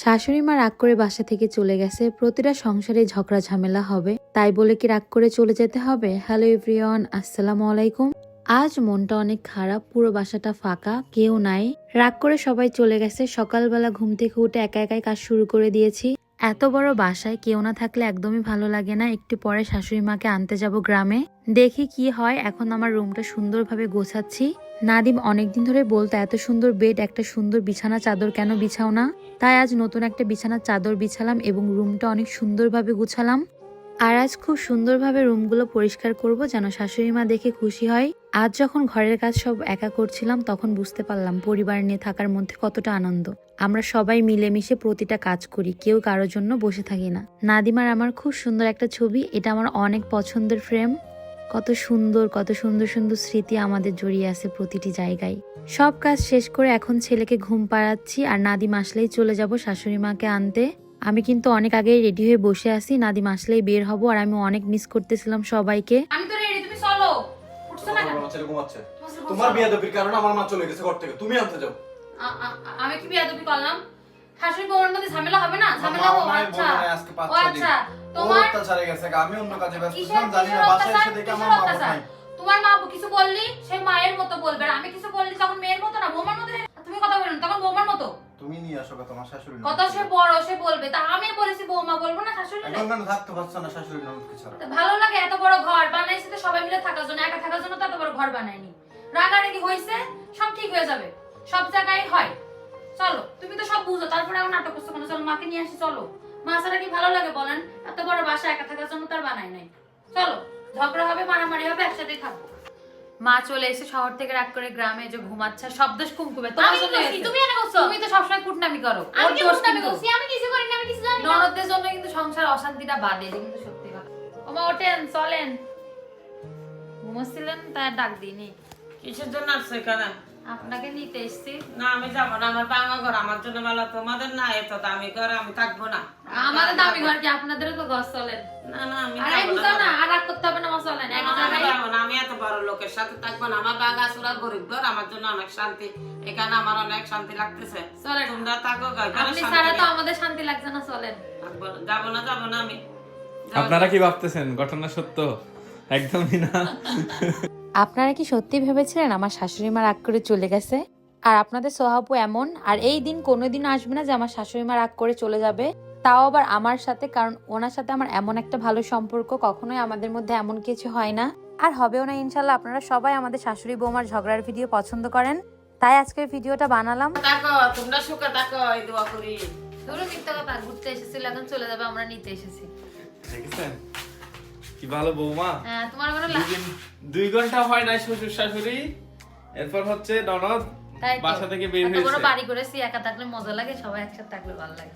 শাশুড়ি মা রাগ করে বাসা থেকে চলে গেছে, প্রতিটা সংসারে ঝগড়া ঝামেলা হবে। তাই বলে কি রাগ করে চলে যেতে হবে? হ্যালো এভরিওয়ান আসসালামু আলাইকুম। আজ মনটা অনেক খারাপ, পুরো বাসাটা ফাঁকা, কেউ নাই। রাগ করে সবাই চলে গেছে, সকালবেলা ঘুম থেকে উঠে একা একাই কাজ শুরু করে দিয়েছি। এত বড় বাসায় কেউ না থাকলে একদমই ভালো লাগে না, একটু পরে শাশুড়ি মাকে আনতে যাব গ্রামে। দেখি কি হয়, এখন আমার রুমটা সুন্দরভাবে গোছাচ্ছি। নাদিম অনেকদিন ধরে বলতো, এত সুন্দর বেড একটা সুন্দর বিছানা, চাদর কেন বিছাও না? তাই আজ নতুন একটা বিছানার চাদর বিছালাম এবং রুমটা অনেক সুন্দরভাবে গুছালাম। আর আজ খুব সুন্দরভাবে রুমগুলো পরিষ্কার করব যেন শাশুড়ি মা দেখে খুশি হয়। আজ যখন ঘরের কাজ সব একা করছিলাম, তখন বুঝতে পারলাম পরিবার নিয়ে থাকার মধ্যে কতটা আনন্দ। আমরা সবাই মিলেমিশে প্রতিটা কাজ করি, কেউ কারোর জন্য বসে থাকি না। নাদিমার আমার খুব সুন্দর একটা ছবি, এটা আমার অনেক পছন্দের ফ্রেম কত সুন্দর কত সুন্দর সুন্দর স্মৃতি আমাদের জড়িয়ে আছে প্রতিটি জায়গায়। সব কাজ শেষ করে এখন ছেলেকে ঘুম পাড়াচ্ছি আর নাদিম আসলেই চলে যাব শাশুড়ি মাকে আনতে। আমি কিন্তু অনেক আগেই রেডি হয়ে বসে আছি নাদিম আসলেই বের হব আর আমি অনেক মিস করতেছিলাম সবাইকে। আমি তো রেডি তুমি চলো। উঠছো না আমার ছেলে ঘুমাচ্ছে। তোমার? বিয়াদবির কারণে আমার মা চলে গেছে ঘর থেকে। তুমি আনতে যাও। আমি কি বিয়াদবি করলাম? শাশুড়ি বউর মধ্যে ঝামেলা হবে না? ঝামেলা মায়ের আচ্ছা। আজকে ও আচ্ছা তোমার অত্যাচারে গেছে আমি অন্য কাজে ব্যস্ত ছিলাম জানি না বাসায় এসে দেখে আমার মা নাই। তোমার মা কিছু বললি? সে মায়ের মতো বলবে আমি কিছু বললি তখন মেয়ের মতো না বৌমার মতো? তুমি কথা বলো তখন বৌমার মতো। তুমি নিয়ে আসো গা তোমার শাশুড়ি কত সে বড় সে বলবে। তা আমি বলেছি বৌমা বলব না শাশুড়ি? এখন কেন থাকতে পারছ না শাশুড়ি ছাড়া? তা ভালো লাগে এত বড় ঘর বানাইছে তো সবাই মিলে থাকার জন্য একা থাকার জন্য তো এত বড় ঘর বানায়নি। রাগারাগি হয়েছে সব ঠিক হয়ে যাবে। সব জায়গায় হয়। চলো তুমি তো সব বুঝো তারপরে এখন নাটক করছ কেন? চলো মাকে নিয়ে আসি চলো। মা ছাড়া কি ভালো লাগে বলেন? এত বড় বাসা একা থাকার জন্য তার বানাই নাই। চলো ঝগড়া হবে মারামারি হবে একসাথে থাকব। মা চলে এসে শহর থেকে রাগ করে গ্রামে যে ঘুমাচ্ছে সব দোষ কুমকুবে তোমার জন্য তুমি এটা করছ? তুমি তো সবসময় কুটনামি করো আমি কি কুটনামি করছি? আমি কিছু করিনি, আমি কিছু জানি না। ননদদের জন্য কিন্তু সংসার অশান্তিটা বাদে এটা কিন্তু সত্যি কথা। ওমা ওঠেন চলেন। ঘুমোচ্ছিলেন তাই ডাক দিইনি। কিসের জন্য আসছে এখানে? আপনাকে নিতে এসছি। না আমি যাব না আমার ঘর আমার জন্য মেলা তোমাদের না এত দামি ঘর আমি থাকব না। আমাদের দামি ঘর কি? আপনাদেরও তো ঘর চলেন। না না আমি আরে বুঝো না আর রাগ করতে হবে না আমার চলেন। এক জায়গায় যাব না, আমি এত বড় লোকের সাথে থাকব না। আমার সুরা গরিব ঘর আমার জন্য অনেক শান্তি। এখানে আমার অনেক শান্তি লাগতেছে। চলেন। তোমরা থাকো আপনি ছাড়া তো আমাদের শান্তি লাগছে না চলেন। যাব না যাব না আমি। আপনারা কি ভাবতেছেন? ঘটনা সত্য? একদমই না। আপনারা কি সত্যি ভেবেছিলেন আমার শাশুড়ি মা রাগ করে চলে গেছে? আর আপনাদের সোহাবু এমন? আর এই দিন কোনো কোনোদিন আসবে না যে আমার শাশুড়ি মা রাগ করে চলে যাবে। তাও আবার আমার সাথে কারণ ওনার সাথে আমার এমন একটা ভালো সম্পর্ক কখনোই আমাদের মধ্যে এমন কিছু হয় না। আর হবেও না ইনশাল্লাহ আপনারা সবাই আমাদের শাশুড়ি বৌমার ঝগড়ার ভিডিও পছন্দ করেন। তাই আজকের ভিডিওটা বানালাম। তোমরা সুখে থাকো এই দোয়া করি। ধরো মিথ্যা কথা ঘুরতে এসেছিল এখন চলে যাবে আমরা নিতে এসেছি। দেখেছেন? কি ভালো বৌমা? হ্যাঁ তোমার কোনো দুই ঘণ্টা হয় নাই শ্বশুর শাশুড়ি। এরপর হচ্ছে ননদ বাসা থেকে বের বড় হয়েছে। বাড়ি করেছি একা থাকলে মজা লাগে সবাই একসাথে থাকলে ভালো লাগে।